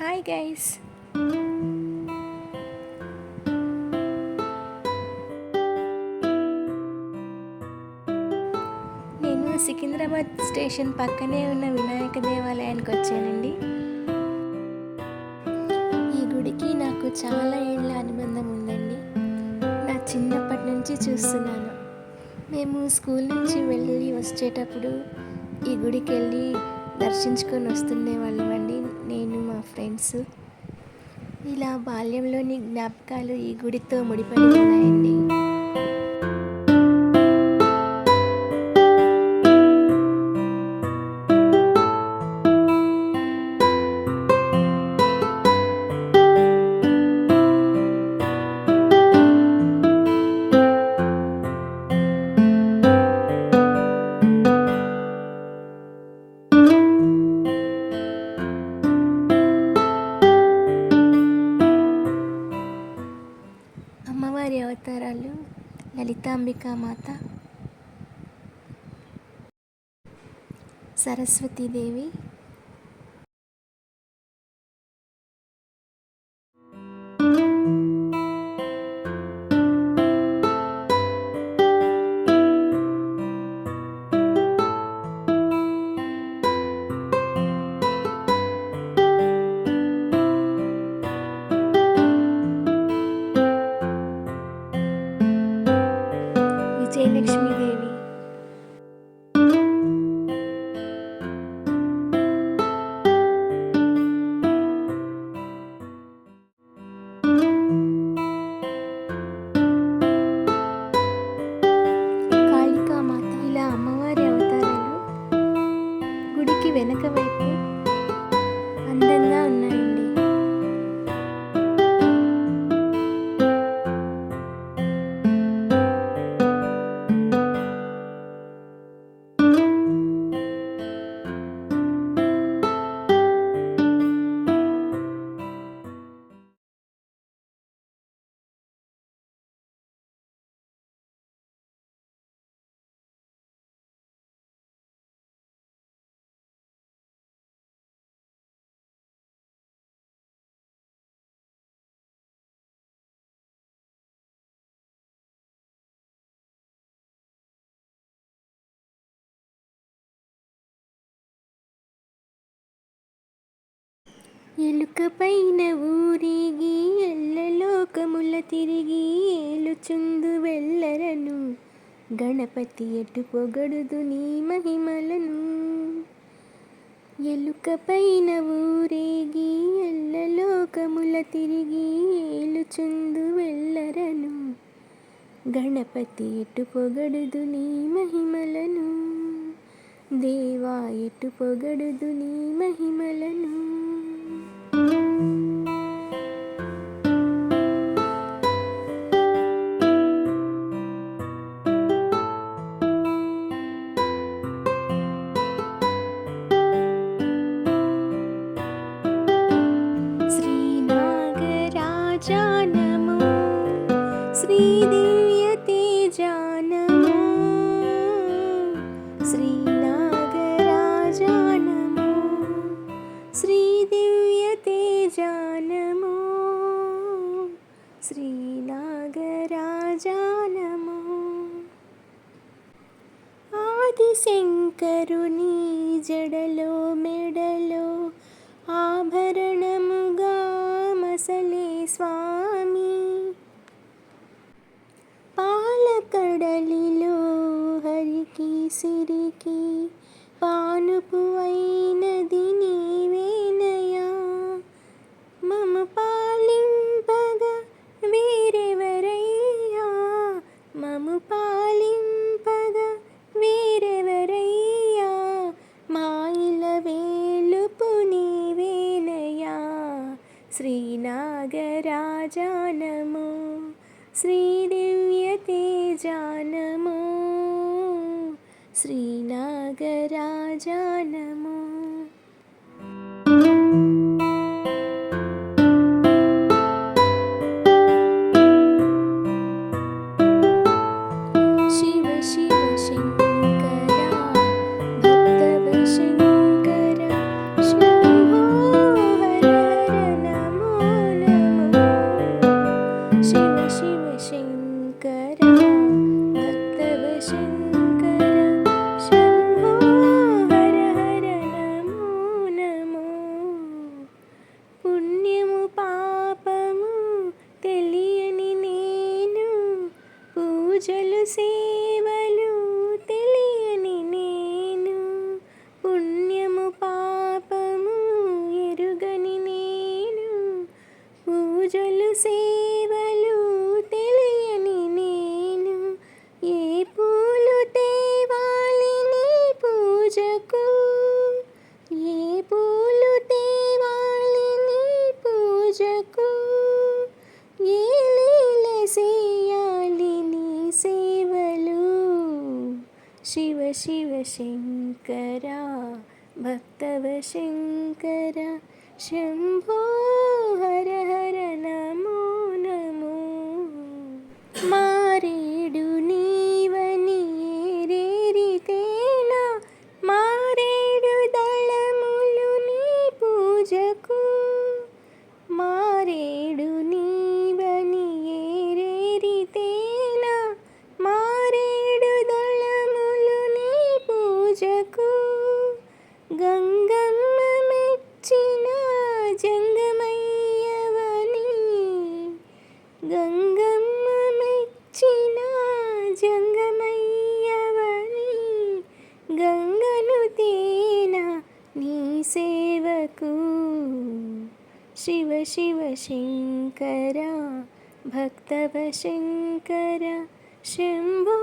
Hi guys నేను Secunderabad station పక్కనే ఉన్న వినాయక దేవాలయానికి వచ్చానండి. ఈ గుడికి నాకు చాలా ఏళ్ళ అనుబంధం ఉందండి. నా చిన్నప్పటి నుంచి చూస్తున్నాను. మేము స్కూల్ నుంచి వెళ్ళి వచ్చేటప్పుడు ఈ గుడికి వెళ్ళి దర్శించుకొని వస్తుండే వాళ్ళమండి ఫ్రెండ్స్. ఇలా బాల్యంలోని జ్ఞాపకాలు ఈ గుడితో ముడిపడి ఉన్నాయండి. లలితాంబికా మాత సరస్వతీదేవి వెనక వైపు అందంగా ఉన్నాయండి ఎలుక పైన ఊరిగి ఎల్లలోకముల తిరిగి ఏలుచుందు వెళ్ళరను గణపతి ఎటు పొగడుదు నీ మహిమలను. ఎలుక పైన ఊరేగి ఎల్లలోకముల తిరిగి ఏలుచుందు వెళ్ళరను గణపతి ఎటు పొగడుదు నీ మహిమలను. దేవా ఎటు పొగడుదు నీ మహిమలను. thank you శంకరుని జడలో మెడలో ఆభరణముగా మసలే స్వామి. పాలకడలిలో హరికి సిరికి పానుపు श्रीनागराजानो श्रीदेव्यते जानो श्रीनागराजान see. शिव शिव शङ्करा भक्तव शङ्करा शम्भो हर हर नमो नमो। मारे सकू शिव शिव भक्त वृंकर शंभो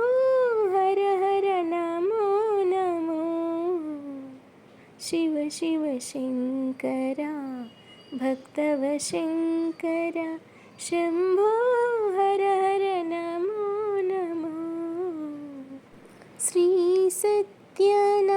हर हर नमो नमो। शिव शिव शंकर, भक्त शंकर शम्भो हर हर नमो नमो। श्रीसत्यना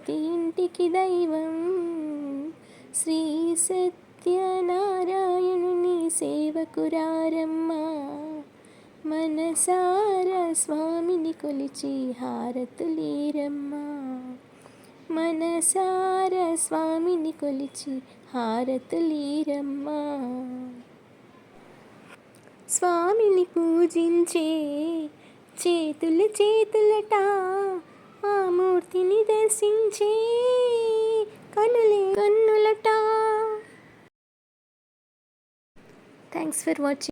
ప్రతి ఇంటికి దైవం. శ్రీ సత్యనారాయణుని సేవకురారమ్మా మనసార స్వామిని కొలిచి హారతులీరమ్మా మనసార స్వామిని కొలిచి హారతులీరమ్మా స్వామిని పూజించే చేతులు చేతులట ఆ మూర్తిని దర్శించే కనులే కన్నులట. Thanks for watching